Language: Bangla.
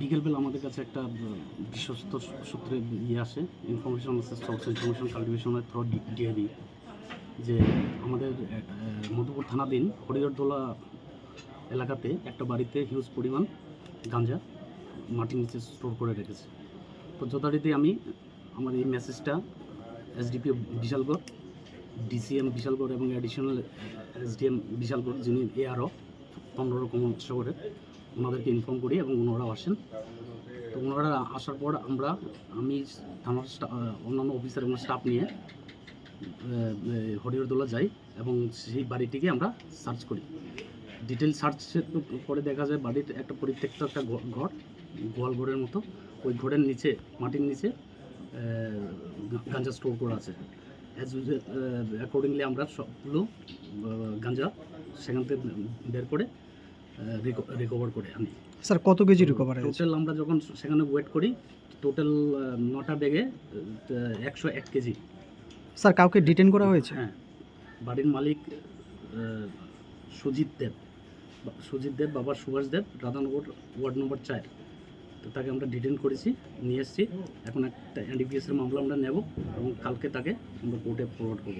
বিকেলবেলা আমাদের কাছে একটা বিশ্বস্ত সূত্রে ইয়ে আসে ইনফরমেশন স্টকস ইনফরমেশন কাল্টিভেশনের থ্রো ডিএবি যে আমাদের মধুপুর থানাধীন হরিহরদোলা এলাকাতে একটা বাড়িতে হিউজ পরিমাণ গাঞ্জা মাটির নিচে স্টোর করে রেখেছে। তো যথারীতি আমি আমার এই মেসেজটা এসডিপিও বিশালগড় ডিসিএম বিশালগড় এবং অ্যাডিশনাল এসডিএম বিশালগড় যিনি এআরও পনেরো রকম শহরে ওনাদেরকে ইনফর্ম করি এবং ওনারাও আসেন। তো ওনারা আসার পর আমরা, আমি থানার অন্যান্য অফিসার এবং স্টাফ নিয়ে হরিহরদোলা যাই এবং সেই বাড়িটিকে আমরা সার্চ করি। ডিটেল সার্চ করে দেখা যায় বাড়ির একটা পরিত্যক্ত একটা ঘর গোয়াল ঘরের মতো। ওই ঘরের নিচে, মাটির নিচে গাঞ্জা স্টোর করা আছে। অ্যাজ অ্যাকর্ডিংলি আমরা সবগুলো গাঞ্জা সেখান থেকে বের করে রিকভার করে আনি স্যার কত কেজি রিকভার টোটাল আমরা যখন সেখানে ওয়েট করি টোটাল নটা ব্যাগে একশো এক কেজি। স্যার কাউকে ডিটেন করা হয়েছে? হ্যাঁ। বাড়ির মালিক সুজিত দেব। সুজিত দেব বাবা সুভাষ দেব রাধানগর ওয়ার্ড নম্বর চার। তো তাকে আমরা ডিটেন করেছি নিয়ে এসেছি। এখন একটা এনডিপিএসের মামলা আমরা নেব এবং কালকে তাকে আমরা কোর্টে ফরওয়ার্ড করব।